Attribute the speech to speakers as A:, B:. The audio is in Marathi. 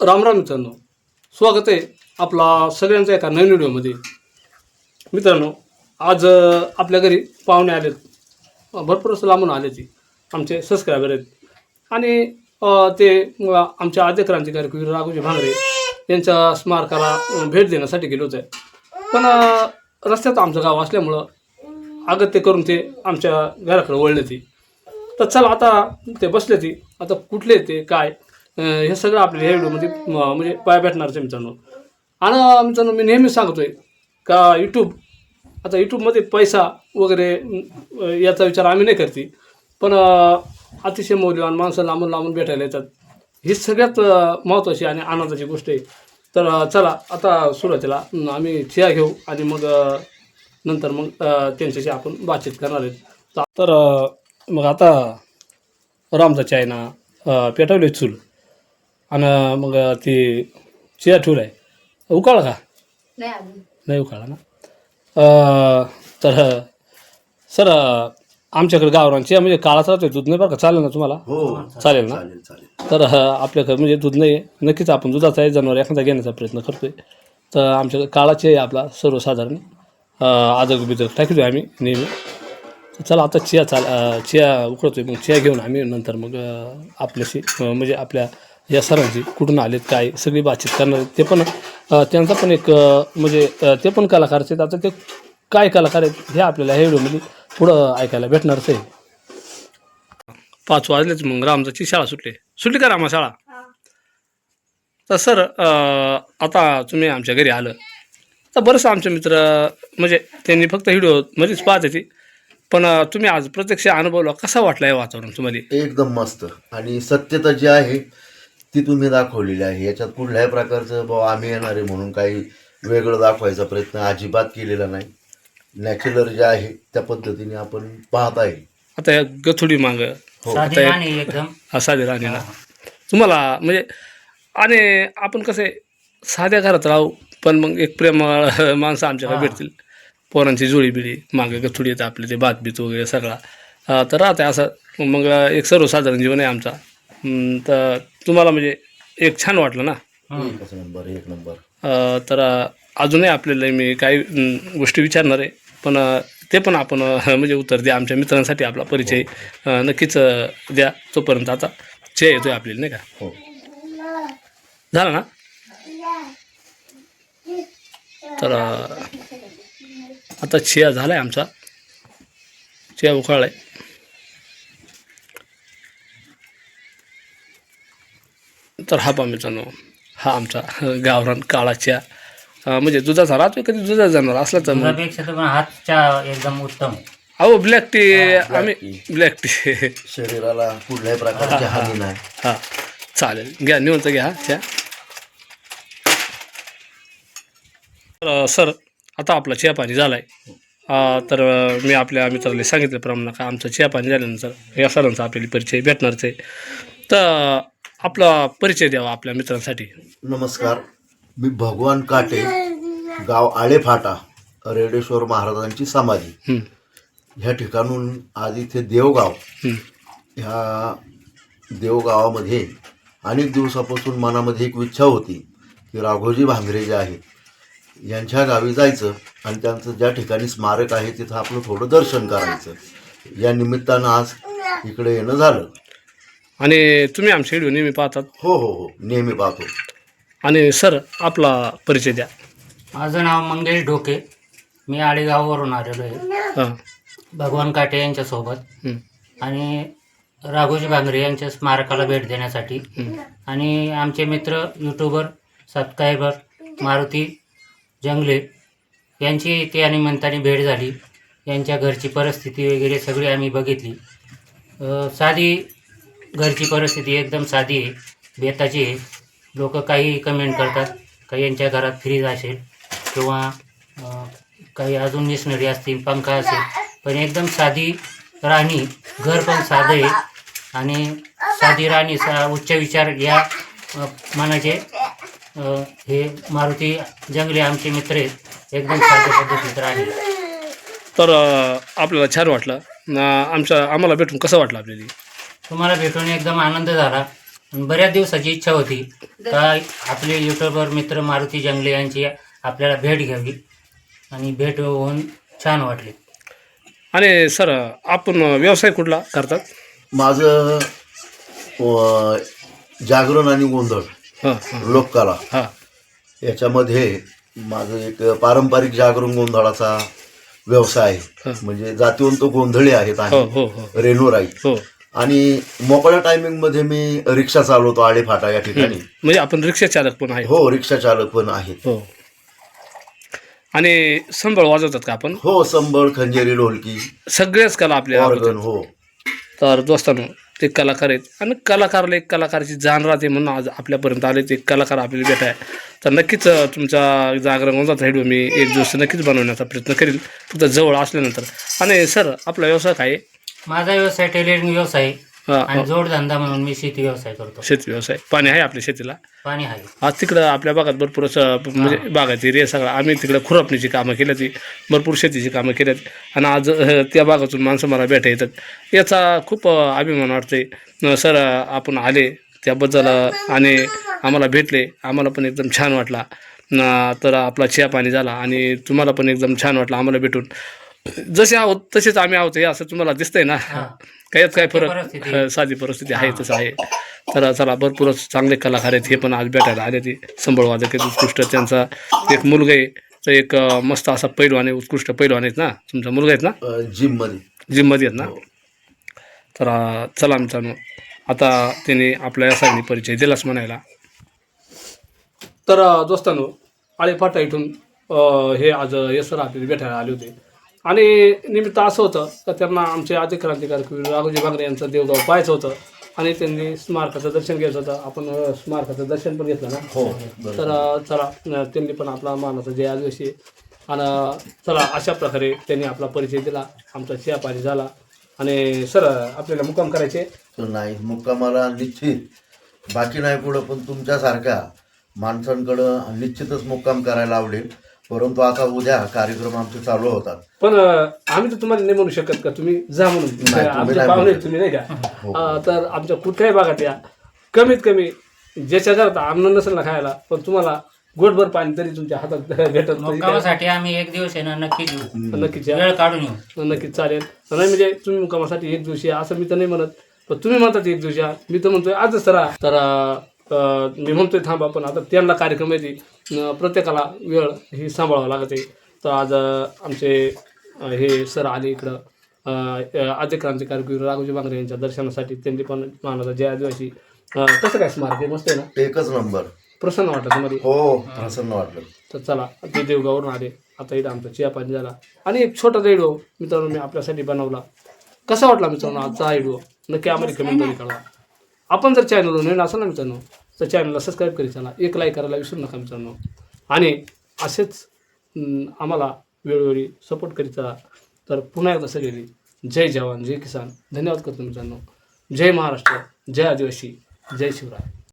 A: राम राम मित्रांनो. स्वागत आहे आपला सगळ्यांचा एका नवीन व्हिडिओमध्ये. मित्रांनो आज आपल्या घरी पाहुणे आलेत. भरपूर असं लांबून आले ती. आमचे सबस्क्रायबर आहेत. आणि ते आमच्या आद्य क्रांतिकारी राघोजी भांगरे यांच्या स्मारकाला भेट देण्यासाठी गेलो होते. पण रस्त्यात आमचं गाव असल्यामुळं अगत्य करून ते आमच्या घराकडे वळले ती. तर चला आता ते बसले ती. आता कुठले ते काय? हे सगळं आपले ह्या व्हिडिओमध्ये म्हणजे पाय भेटणारच आहे मित्रांनो. आणि मित्रांनो मी नेहमी सांगतोय का यूट्यूब आता यूट्यूबमध्ये पैसा वगैरे याचा विचार आम्ही नाही करते. पण अतिशय मौल्यवान माणसं लांबून लांबून भेटायला येतात. ही सगळ्यात महत्त्वाची आणि आनंदाची गोष्ट आहे. तर चला आता सुरुवातीला आम्ही चिया घेऊ आणि मग नंतर मग त्यांच्याशी आपण बातचीत करणार आहेत. तर मग आता रामचा चाय ना पेटवली पेटवले चूल. आणि मग ती चिया ठेवला आहे. उकाळ का?
B: नाही अजून
A: नाही उकाळा ना? अं, तर सर आमच्याकडे गावरान चिया म्हणजे काळाच राहतोय दूध नाही बरं का? चालेल ना तुम्हाला?
C: हो
A: चालेल ना?
C: चालेल चालेल.
A: तर आपल्याकडे म्हणजे दूध नाही आहे नक्कीच आपण दुधाचा आहे जनावर एखादा घेण्याचा प्रयत्न करतोय. तर आमच्याकडे काळाची आहे आपला सर्वसाधारण. आदक बिदक टाकतोय आम्ही नेहमी. तर चला आता चिया चाल चिया उकळतोय मग चिया घेऊन आम्ही नंतर मग आपल्याशी म्हणजे आपल्या या सरांची कुठून आलेत काय सगळी बातचीत करणार ते पण त्यांचा पण एक म्हणजे ते पण कलाकारच आहेत. आता ते काय कलाकार आहेत हे आपल्याला ह्या व्हिडिओमध्ये पुढं ऐकायला भेटणारच आहे पाच वाजलेच मग रामजाची शाळा सुटली. सुटली का रामा शाळा? तर सर आता तुम्ही आमच्या घरी आलं. तर बरंचसं आमचे मित्र म्हणजे त्यांनी फक्त व्हिडिओ मध्येच पाहत होती पण तुम्ही आज प्रत्यक्ष अनुभवला कसा वाटला हे वातावरण तुम्हाला?
C: एकदम मस्त. आणि सत्यता जी आहे ती तुम्ही दाखवलेली आहे. याच्यात कुठल्याही प्रकारचं बाबा आम्ही येणार आहे म्हणून काही वेगळं दाखवायचा प्रयत्न अजिबात केलेला नाही. नॅचरल जे आहे त्या पद्धतीने आपण पाहत आहे.
A: आता या गथुडी माग.
C: हो.
D: साधी राणी एकदम.
A: साधे राणीला तुम्हाला म्हणजे आणि आपण कसं आहे साध्या घरात राहू पण मग एक प्रेम माणसं आमच्याकडे. भेटतील. पोरांची जुळी बिळी मागे गथुडी येतं आपले ते भातबीत वगैरे सगळा. तर राहते असं मग एक सर्वसाधारण जीवन आहे आमचा. हम्म, तर तुम्हाला म्हणजे एक छान वाटलं ना?
C: एकच नंबर एक नंबर
A: अं, तर अजूनही आपल्याला मी काही गोष्टी विचारणार आहे. पण अं, ते पण आपण अं, म्हणजे उत्तर द्या. आमच्या मित्रांसाठी आपला परिचय अं, नक्कीच अं, द्या तोपर्यंत आता. चे येतोय आपल्याला नाही का?
C: हो.
A: झालं ना? तर अं, आता चिया झाला आहे आमचा. चिया उकळला आहे तर हा मित्रांनो हा आमचा गावरान काळा चिया अं, म्हणजे दुधाचा राहतोय कधी दुधाचा जाणार असला तर
D: हातच्या एकदम उत्तम.
A: अहो ब्लॅक टी आम्ही. ब्लॅक टी
C: शरीराला कुठल्याही प्रकारची हानी नाही.
A: हां. चालेल. घ्या निवंत घ्या चहा अं, सर आता आपला चहा पाणी झाला आहे तर मी आपल्या मित्राला सांगितल्याप्रमाणे का आमचं चहा पाणी झाल्यानंतर या सरांचा आपल्याला परिचय भेटणारच आहे. तर आपला परिचय द्यावा आपल्या मित्रांसाठी.
C: नमस्कार. मी भगवान काटे गाव आळेफाटा रेडेश्वर महाराजांची समाधी.
A: हं,
C: ह्या ठिकाणून आज इथे देवगाव.
A: हं.
C: ह्या देवगावामध्ये अनेक दिवसापासून मनामध्ये एक इच्छा होती की राघोजी भांगरे जे आहेत यांच्या गावी जायचं आणि त्यांचं ज्या ठिकाणी स्मारक आहे तिथं आपलं थोडं दर्शन करायचं. या निमित्तानं आज इकडे येणं झालं.
A: आणि तुम्ही आमचे व्हिडिओ नेहमी पाहतात.
C: हो हो हो. नेहमी पाहतो.
A: आणि सर आपला परिचय द्या.
D: माझं नाव मंगेश ढोके. मी आळेगाववरून आलेलो आहे.
A: हां.
D: भगवान काटे यांच्यासोबत.
A: हं,
D: आणि राघोजी भांगरे यांच्या स्मारकाला भेट देण्यासाठी.
A: हं.
D: आणि आमचे मित्र यूट्यूबर सबस्क्रायबर मारुती जंगले यांची त्या निमित्ताने भेट झाली. यांच्या घरची परिस्थिती वगैरे सगळी आम्ही बघितली. अ, साधी घरची परिस्थिती एकदम साधी आहे. बेताची आहे. लोक काही कमेंट करतात. काही यांच्या घरात फ्रीज असेल किंवा काही अजून मिशनरी असतील पंखा असेल. पण एकदम साधी राणी घर पण साधं आहे. आणि साधी राणी सा उच्च विचार या मनाचे हे मारुती जंगले आमचे मित्र आहेत. एकदम साध्या पद्धतीत राणी.
A: तर आपल्याला छान वाटलं. आमच्या आम्हाला भेटून कसं वाटलं आपल्याला?
D: तुम्हाला भेटून एकदम आनंद झाला. आणि बऱ्याच दिवसाची इच्छा होती का आपले युट्यूबर मित्र मारुती जंगले यांची आपल्याला भेट घ्यावी. आणि भेट होऊन छान वाटली.
A: आणि सर आपण व्यवसाय कुठला करतात?
C: माझं जागरण आणि गोंधळ
A: हां. हां
C: लोककला.
A: हां.
C: याच्यामध्ये माझं एक पारंपरिक जागरण गोंधळाचा व्यवसाय. आहे. म्हणजे जातीवंत गोंधळे आहेत
A: हो
C: आहे
A: हो हो.
C: रेणुराई.
A: हो.
C: आणि मोकळ्या टायमिंगमध्ये मी रिक्षा चालवतो आळेफाटा या ठिकाणी.
A: म्हणजे आपण रिक्षा चालक पण आहे
C: हो रिक्षा चालक पण आहेत.
A: हो. आणि संबळ वाजवतात का आपण?
C: हो संबळ खंजेरी ढोलकी.
A: सगळेच कला आपल्या
C: हो.
A: तर दोस्तांनो ते कलाकार आहेत. आणि कलाकारला एक कलाकाराची जाण राहते म्हणून आज आपल्यापर्यंत आले ते कलाकार आपल्याला भेटाय तर नक्कीच अं, तुमचा जागरण गोंधळाचा व्हिडिओ मी एक दिवस नक्कीच बनवण्याचा प्रयत्न करेल फक्त जवळ असल्यानंतर. आणि सर आपला व्यवसाय काय आहे?
D: माझा व्यवसाय टेलरिंग व्यवसाय आहे.
A: हा,
D: आणि
A: हा,
D: जोडधंदा म्हणून मी शेती व्यवसाय करतो.
A: शेती व्यवसाय. पाणी आहे आपल्या शेतीला?
D: पाणी आहे.
A: आज तिकडं आपल्या भागात भरपूर असं म्हणजे बागायती एरिया सगळा. आम्ही तिकडं खुरपणीची कामं केली ती भरपूर शेतीची कामं केली आणि आज त्या भागातून माणसं मला भेटा येतात. याचा खूप अभिमान वाटते सर आपण आले. त्याबद्दल आणि आम्हाला भेटले. आम्हाला पण एकदम छान वाटला. तर आपला चिया पाणी झाला. आणि तुम्हाला पण एकदम छान वाटलं आम्हाला भेटून. जसे आहोत तसेच आम्ही आहोत हे असं तुम्हाला दिसतंय ना. काही काय फरक साधी परिस्थिती आहे तसं आहे. तर चला भरपूरच चांगले कलाकार आहेत हे पण आज भेटायला आले ते. संबळवादक आहेत उत्कृष्ट त्यांचा. एक मुलगा आहे तर एक मस्त असा पैलवान आहे उत्कृष्ट पैलवान आहेत ना. तुमचा मुलगा आहेत ना?
C: जिममध्ये
A: जिममध्ये आहेत ना? तर अं, चला मित्रांनो आता त्याने आपल्या यासाठी परिचय दिलाच म्हणायला. तर दोस्तांनो आळेफाटा इथून हे आज येसर आपल्याला भेटायला आले होते. आणि निमित्त असं होतं का त्यांना आमचे आदी क्रांतिकारक राघोजी बागरे यांचं देवगाव पाहायचं होतं आणि त्यांनी स्मारकाचं दर्शन घ्यायचं होतं. आपण स्मारकाचं दर्शन पण घेतलं ना?
C: हो.
A: तर चला त्यांनी पण आपला मानाचा जय आदिवासी. आणि चला अशा प्रकारे त्यांनी आपला परिचय दिला. आमचा चियापाणी झाला. आणि सर आपल्याला मुक्काम करायचे?
C: नाही मुक्कामाला निश्चित. बाकी नाही पुढं पण तुमच्यासारख्या माणसांकडं निश्चितच मुक्काम करायला आवडेल. परंतु आता उद्या कार्यक्रम आमचे चालू होतात.
A: पण अं, आम्ही तर तुम्हाला नाही म्हणू शकत का? तुम्ही जा म्हणून.
C: तुम्ही
A: आमचे
C: नाही
A: पाहुणे तुम्ही नाही का?
C: हो.
A: अं, तर आमच्या कुठल्याही भागात या. कमीत कमी ज्याच्या घरात अन्न नसेल ना खायला पण तुम्हाला गोटभर पाणी तरी तुमच्या हातात भेटत नाही.
D: मुक्कामासाठी आम्ही एक दिवस आहे ना नक्कीच येऊ
A: नक्कीच या.
D: वेळ काढून येऊ.
A: नक्कीच चालेल. नाही म्हणजे तुम्ही मुक्कामासाठी एक दिवशी या, असं मी तर नाही म्हणत. पण तुम्ही म्हणतात एक दिवशी या. मी तर म्हणतोय आजच सरा. तर अं, मी म्हणतोय थांबा पण आता त्यांना कार्यक्रम येते प्रत्येकाला वेळ ही सांभाळावं लागते. तर आज आमचे हे सर आले इकडं. आद्य क्रांतिकारक राघोजी बांगरे यांच्या दर्शनासाठी त्यांनी पण मानाचा जय आदिवासी. कसं काय स्मारक आहे? मस्त आहे ना?
C: एकच नंबर.
A: प्रसन्न वाटतं तुम्हाला?
C: हो प्रसन्न वाटलं.
A: तर चला ते देवगावरून आले. आता इथं आमचा चिया पाणी झाला. आणि एक छोटा रेडिओ मित्रांनो मी आपल्यासाठी बनवला. कसा वाटला मित्रांनो आजचा व्हिडिओ नक्की आम्हाला कमेंटमध्ये कळवा. आपण जर चॅनलवर नवीन असाल ना मित्रांनो तर चॅनलला सबस्क्राईब करी चला. एक लाईक करायला विसरू नका मित्रांनो. आणि असेच आम्हाला वेळोवेळी सपोर्ट करीत चला तर पुन्हा एकदा सगळी जय जवान जय किसान. धन्यवाद करतो मित्रांनो. जय महाराष्ट्र जय आदिवासी जय शिवराय.